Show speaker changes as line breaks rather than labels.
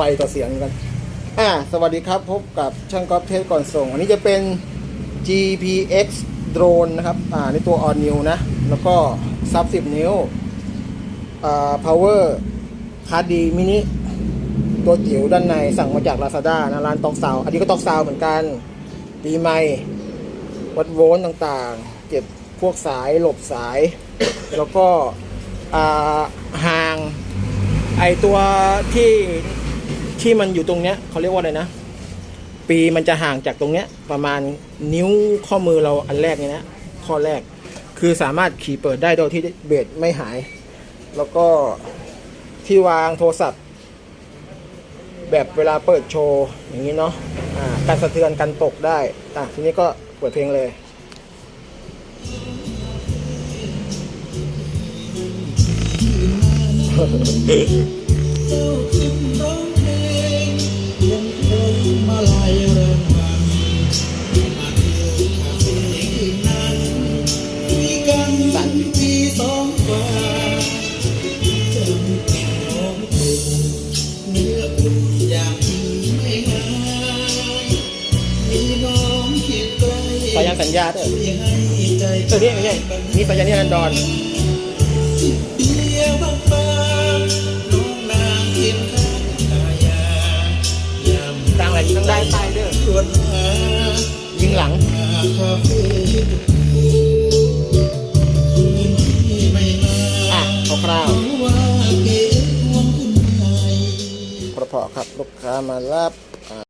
ไวต่อเสียงเหมือนกัน อ่า สวัสดีครับพบกับช่างกอล์ฟเทสก่อนส่ง อันนี้จะเป็น GPX drone นะครับ อ่า ในตัว on new นะ แล้วก็ซับ10 นิ้ว อ่า power คาร์ดีมินิตัวจิ๋วด้านในสั่งมาจาก Lazada นะร้านตอกซาว อันนี้ก็ตอกซาวเหมือนกันปีใหม่วัดโวลต์ต่างๆ เก็บพวกสายหลบสาย แล้วก็อ่าห่างไอตัวที่ ที่มันอยู่ตรงเนี้ยเขาเรียกว่าอะไรนะ ปีมันจะห่างจากตรงเนี้ยประมาณนิ้วข้อมือเราอันแรกเนี่ยนะข้อแรกคือสามารถขี่เปิดได้โดยที่เบสไม่หาย แล้วก็ที่วางโทรศัพท์ แบบเวลาเปิดโชว์อย่างนี้เนาะอ่าการสะเทือนกันตกได้อะทีนี้ก็เปิดเพลงเลย
ม
สายันสัญญาด้วย
ช่วยให้ใจ
เออนี่ไม่ใช่นี่สายันนิรันดร
เดียวบางบางน้องนางเห็นข้างกายายาม
กลางอะไรทั้งได้ใต้เด้อ
ชวนหา
ยิงหลัง
คาเฟ่คืนที่ไม่มา
อะคร่าว
ว่าเก๋ห่วงคุณไทย
ๆเพราะๆครับลูกค้ามารับ